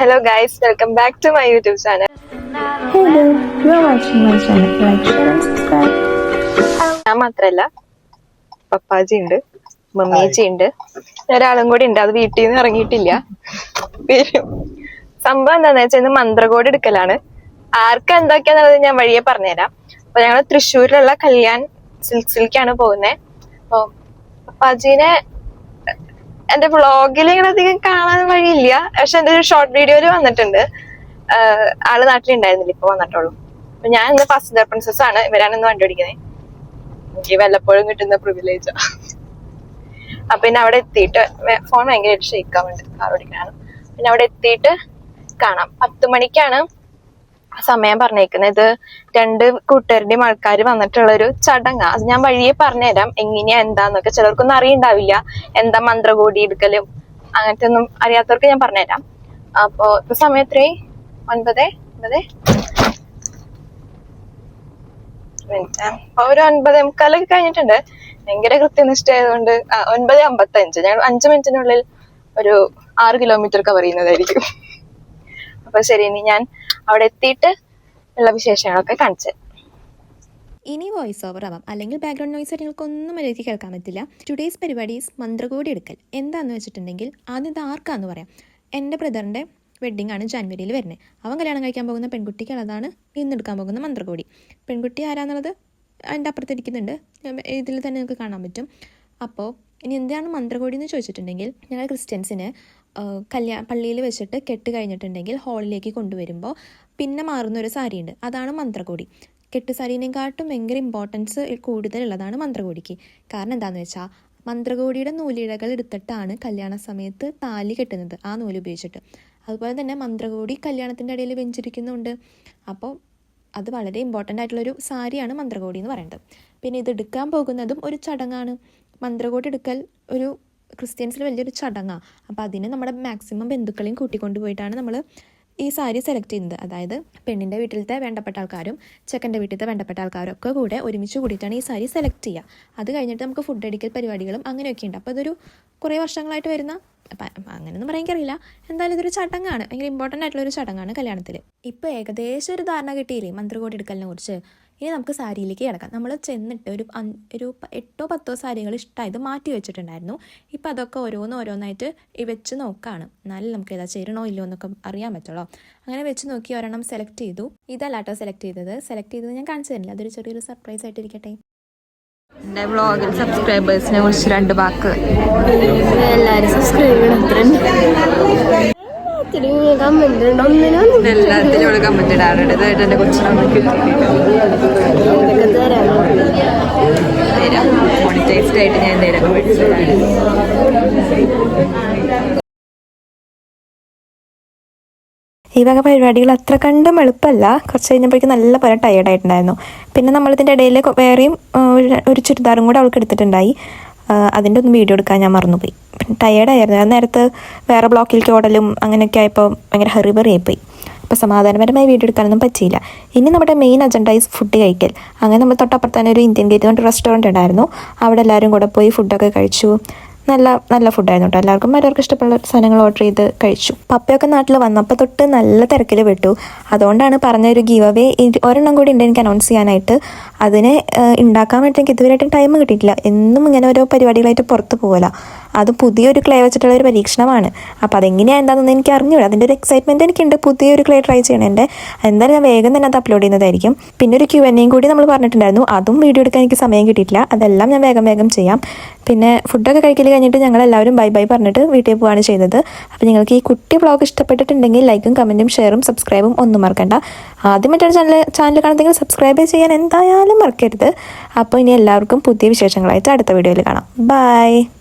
Hello guys welcome back to my YouTube channel. ഞാൻ മാത്രല്ല. പപ്പാജി ഉണ്ട്. മമ്മീച്ചി ഉണ്ട്. ഒരാളും കൂടി ഉണ്ട്. അത് വീട്ടിൽ നിന്ന് ഇറങ്ങിയിട്ടില്ല. സംഭവം എന്താന്ന് വെച്ചാൽ ഇന്ന് മന്ത്രകോട് എടുക്കലാണ്. ആർക്ക് എന്തൊക്കെയാന്നുള്ളത് ഞാൻ വഴിയെ പറഞ്ഞുതരാം. അപ്പൊ ഞങ്ങൾ തൃശ്ശൂരിലുള്ള കല്യാൺ സിൽക്ക് സിൽക്കാണ് പോകുന്നത് അപ്പൊ പപ്പാജീനെ എന്റെ വ്ളോഗിൽ ഇങ്ങനെ അധികം കാണാൻ വഴിയില്ല. പക്ഷെ എന്റെ ഒരു ഷോർട്ട് വീഡിയോയിൽ വന്നിട്ടുണ്ട്. ആൾ നാട്ടിലുണ്ടായിരുന്നില്ല. ഇപ്പൊ വന്നിട്ടുള്ളൂ. അപ്പൊ ഞാൻ ഇന്ന് ഫസ്റ്റ് പ്രിൻസസ് ആണ്. ഇവരാണ് ഇന്ന് വണ്ടി ഓടിക്കുന്നത് എനിക്ക് വല്ലപ്പോഴും കിട്ടുന്ന പ്രിവിലേജാ അപ്പൊ പിന്നെ അവിടെ എത്തിയിട്ട് ഫോൺ ഭയങ്കരമായിട്ട് ഷെയ്ക്കാൻ വേണ്ടി കാർ ഓടിക്കാനാണ് പിന്നെ അവിടെ എത്തിയിട്ട് കാണാം. പത്ത് മണിക്കാണ് സമയം പറഞ്ഞേക്കുന്നത് ഇത് രണ്ട് കൂട്ടുകാരുടെയും ആൾക്കാർ വന്നിട്ടുള്ള ഒരു ചടങ്ങാ. അത് ഞാൻ വഴിയെ പറഞ്ഞുതരാം. എങ്ങനെയാ എന്താന്നൊക്കെ ചിലർക്കൊന്നും അറിയണ്ടാവില്ല. എന്താ മന്ത്രകോടി എടുക്കലും അങ്ങനത്തെ ഒന്നും അറിയാത്തവർക്ക് ഞാൻ പറഞ്ഞുതരാം. അപ്പോ സമയം എത്രയായി? ഒൻപത്? ഒൻപത്? അപ്പൊ ഒരു ഒൻപത് മുക്കാലൊക്കെ കഴിഞ്ഞിട്ടുണ്ട്. ഭയങ്കര കൃത്യനിഷ്ഠയായതുകൊണ്ട് ഒൻപത് അമ്പത്തഞ്ച്. ഞങ്ങൾ അഞ്ചു മിനിറ്റിനുള്ളിൽ ഒരു ആറ് കിലോമീറ്റർ കവർ ചെയ്യുന്നതായിരിക്കും. അപ്പൊ ശരി ഇനി ഞാൻ അവിടെ എത്തിയിട്ട് ഉള്ള വിശേഷങ്ങളൊക്കെ കാണിച്ചു ഇനി വോയിസ് ഓവർ ആവാം. അല്ലെങ്കിൽ ബാക്ക്ഗ്രൗണ്ട് നോയിസ് നിങ്ങൾക്ക് ഒന്നും മര്യാദയ്ക്ക് കേൾക്കാൻ പറ്റില്ല. ടുഡേയ്സ് പരിപാടീസ് മന്ത്രകോടി എടുക്കൽ. എന്താണെന്ന് വെച്ചിട്ടുണ്ടെങ്കിൽ ആദ്യം ഇത് ആർക്കാന്ന് പറയാം? എന്റെ ബ്രദറിന്റെ വെഡ്ഡിംഗ് ആണ് ജാനുവരിയിൽ വരുന്നത്. അവൻ കല്യാണം കഴിക്കാൻ പോകുന്ന പെൺകുട്ടിക്ക് അതാണ് ഇന്ന് എടുക്കാൻ പോകുന്ന മന്ത്രകോടി. പെൺകുട്ടി ആരാന്നുള്ളത് അതിന്റെ അപ്പുറത്തിരിക്കുന്നുണ്ട് ഇതിൽ തന്നെ നിങ്ങൾക്ക് കാണാൻ പറ്റും. അപ്പോൾ ഇനി എന്താണ് മന്ത്രകോടി എന്ന് ചോദിച്ചിട്ടുണ്ടെങ്കിൽ ഞങ്ങൾ ക്രിസ്ത്യൻസിന് കല്യാ പള്ളിയിൽ വെച്ചിട്ട് കെട്ട് കഴിഞ്ഞിട്ടുണ്ടെങ്കിൽ ഹാളിലേക്ക് കൊണ്ടുവരുമ്പോൾ പിന്നെ മാറുന്ന ഒരു സാരി ഉണ്ട് അതാണ് മന്ത്രകോടി. കെട്ട് സാരീനെക്കാട്ടും ഭയങ്കര ഇമ്പോർട്ടൻസ് കൂടുതലുള്ളതാണ് മന്ത്രകോടിക്ക്. കാരണം എന്താണെന്ന് വെച്ചാൽ മന്ത്രകോടിയുടെ നൂലിഴകൾ എടുത്തിട്ടാണ് കല്യാണ സമയത്ത് താലി കെട്ടുന്നത് ആ നൂൽ ഉപയോഗിച്ചിട്ട്. അതുപോലെ തന്നെ മന്ത്രകോടി കല്യാണത്തിന്റെ ഇടയിൽ വെഞ്ചിരിക്കുന്നുണ്ട്. അപ്പോൾ അത് വളരെ ഇമ്പോർട്ടന്റ് ആയിട്ടുള്ളൊരു സാരിയാണ് മന്ത്രകോടി എന്ന് പറയുന്നത് പിന്നെ ഇത് എടുക്കാൻ പോകുന്നതും ഒരു ചടങ്ങാണ്. മന്ത്രകോടി എടുക്കൽ ഒരു ക്രിസ്ത്യൻസിൽ വലിയൊരു ചടങ്ങാണ് അപ്പോൾ അതിന് നമ്മുടെ മാക്സിമം ബന്ധുക്കളെയും കൂട്ടിക്കൊണ്ട് പോയിട്ടാണ് നമ്മൾ ഈ സാരി സെലക്ട് ചെയ്യുന്നത്. അതായത് പെണ്ണിന്റെ വീട്ടിലത്തെ വേണ്ടപ്പെട്ട ആൾക്കാരും ചെക്കന്റെ വീട്ടിലത്തെ വേണ്ടപ്പെട്ട ആൾക്കാരും ഒക്കെ കൂടെ ഒരുമിച്ച് കൂടിയിട്ടാണ് ഈ സാരി സെലക്ട് ചെയ്യുക അത് കഴിഞ്ഞിട്ട് നമുക്ക് ഫുഡ് അടിക്കൽ പരിപാടികളും അങ്ങനെയൊക്കെ ഉണ്ട്. അപ്പോൾ അതൊരു കുറേ വർഷങ്ങളായിട്ട് വരുന്ന അപ്പം അങ്ങനെയൊന്നും പറയാൻ അറിയില്ല എന്തായാലും ഇതൊരു ചടങ്ങാണ്. ഭയങ്കര ഇമ്പോർട്ടന്റ് ആയിട്ടുള്ള ഒരു ചടങ്ങാണ് കല്യാണത്തിൽ ഇപ്പോൾ ഏകദേശം ഒരു ധാരണ കിട്ടിയില്ലേ മന്ത്രകോടി എടുക്കലിനെ കുറിച്ച്? ഇനി നമുക്ക് സാരിയിലേക്ക് കിടക്കാം. നമ്മൾ ചെന്നിട്ട് ഒരു ഒരു എട്ടോ പത്തോ സാരികൾ ഇഷ്ടമായത് മാറ്റി വെച്ചിട്ടുണ്ടായിരുന്നു. ഇപ്പോൾ അതൊക്കെ ഓരോന്ന് ഓരോന്നായിട്ട് വെച്ച് നോക്കുകയാണ് എന്നാലും നമുക്ക് ഏതാ ചേരണോ ഇല്ലയോ എന്നൊക്കെ അറിയാൻ പറ്റുള്ളൂ. അങ്ങനെ വെച്ച് നോക്കി ഒരെണ്ണം സെലക്ട് ചെയ്തു. ഇതല്ല കേട്ടോ സെലക്ട് ചെയ്തത്. സെലക്ട് ചെയ്തത് ഞാൻ കാണിച്ചു തരില്ല. അതൊരു ചെറിയൊരു സർപ്രൈസ് ആയിട്ടിരിക്കട്ടെ എന്റെ വ്ളോഗിൽ സബ്സ്ക്രൈബേഴ്സിനെ കുറിച്ച് രണ്ട് വാക്ക്. എല്ലാവരും സബ്സ്ക്രൈബ് ചെയ്യണം ഇവിടെ കമന്റ് ഇടാറുണ്ട്. ഇതായിട്ട് എന്റെ കൊച്ചിനമ്മക്ക് തരാം മോണിറ്റൈസ്ഡ് ആയിട്ട് ഞാൻ മേടിച്ചു ഈ വക പരിപാടികൾ അത്ര കണ്ടും എളുപ്പമല്ല. കുറച്ച് കഴിഞ്ഞപ്പോഴേക്കും നല്ല പോലെ ടയേർഡായിട്ടുണ്ടായിരുന്നു പിന്നെ നമ്മളിതിന്റെ ഇടയിൽ വേറെയും ഒരു- ചുരിദാറും കൂടെ അവൾക്ക് എടുത്തിട്ടുണ്ടായി. അതിന്റെ ഒന്നും വീഡിയോ എടുക്കാൻ ഞാൻ മറന്നുപോയി. പിന്നെ ടയേർഡായിരുന്നു ആ നേരത്ത് വേറെ ബ്ലോക്കിലേക്ക് ഓടലും അങ്ങനെയൊക്കെ ആയപ്പോൾ ഭയങ്കര ഹെറിബറി ആയിപ്പോയി. അപ്പോൾ സമാധാനപരമായി വീഡിയോ എടുക്കാനൊന്നും പറ്റിയില്ല. ഇനി നമ്മുടെ മെയിൻ അജണ്ട ഈസ് ഫുഡ് കഴിക്കൽ. അങ്ങനെ നമ്മൾ തൊട്ടപ്പുറത്ത് തന്നെ ഒരു ഇന്ത്യൻ ഗേറ്റ് കൊണ്ട് റെസ്റ്റോറന്റ് ഉണ്ടായിരുന്നു. അവിടെ എല്ലാവരും കൂടെ പോയി ഫുഡൊക്കെ കഴിച്ചു. നല്ല നല്ല ഫുഡായിരുന്നു കേട്ടോ എല്ലാവർക്കും അവരവർക്ക് ഇഷ്ടമുള്ള സാധനങ്ങൾ ഓർഡർ ചെയ്ത് കഴിച്ചു. പപ്പയൊക്കെ നാട്ടിൽ വന്നപ്പോൾ തൊട്ട് നല്ല തിരക്കിൽ പെട്ടു. അതുകൊണ്ടാണ് പറഞ്ഞ ഒരു ഗീവ് അവേ ഒരെണ്ണം കൂടി ഉണ്ട് എനിക്ക് അനൗൺസ് ചെയ്യാനായിട്ട്. അതിനെ ഉണ്ടാക്കാൻ വേണ്ടി എനിക്ക് ഇതുവരെയായിട്ടും ടൈം കിട്ടിയിട്ടില്ല. എന്നും ഇങ്ങനെ ഓരോ പരിപാടികളായിട്ട് പുറത്ത് പോകല അത് പുതിയൊരു ക്ലേ വെച്ചിട്ടുള്ള ഒരു പരീക്ഷണമാണ്. അപ്പോൾ അതെങ്ങനെയാണ് എന്താണെന്ന് എനിക്ക് അറിഞ്ഞൂട. അതിന്റെ ഒരു എക്സൈറ്റ്മെന്റ് എനിക്കുണ്ട്. പുതിയൊരു ക്ലേ ട്രൈ ചെയ്യണം. എന്റെ എന്തായാലും ഞാൻ വേഗം തന്നെ അത് അപ്ലോഡ് ചെയ്യുന്നതായിരിക്കും. പിന്നെ ഒരു ക്യു എൻ കൂടി നമ്മൾ പറഞ്ഞിട്ടുണ്ടായിരുന്നു. അതും വീഡിയോ എടുക്കാൻ എനിക്ക് സമയം കിട്ടിയിട്ടില്ല. അതെല്ലാം ഞാൻ വേഗം വേഗം ചെയ്യാം. പിന്നെ ഫുഡൊക്കെ കഴിക്കൽ കഴിഞ്ഞിട്ട് ഞങ്ങൾ എല്ലാവരും ബൈ ബൈ പറഞ്ഞിട്ട് വീട്ടിൽ പോവുകയാണ് ചെയ്തത്. അപ്പോൾ നിങ്ങൾക്ക് ഈ കുട്ടി ബ്ലോഗ് ഇഷ്ടപ്പെട്ടിട്ടുണ്ടെങ്കിൽ ലൈക്കും കമന്റും ഷെയറും സബ്സ്ക്രൈബും ഒന്നും മറക്കണ്ട. ആദ്യമായിട്ടൊരു ചാനൽ ചാനൽ കാണുന്നെങ്കിൽ സബ്സ്ക്രൈബ് ചെയ്യാൻ എന്തായാലും മറക്കരുത്. അപ്പോൾ ഇനി എല്ലാവർക്കും പുതിയ വിശേഷങ്ങളായിട്ട് അടുത്ത വീഡിയോയിൽ കാണാം. ബൈ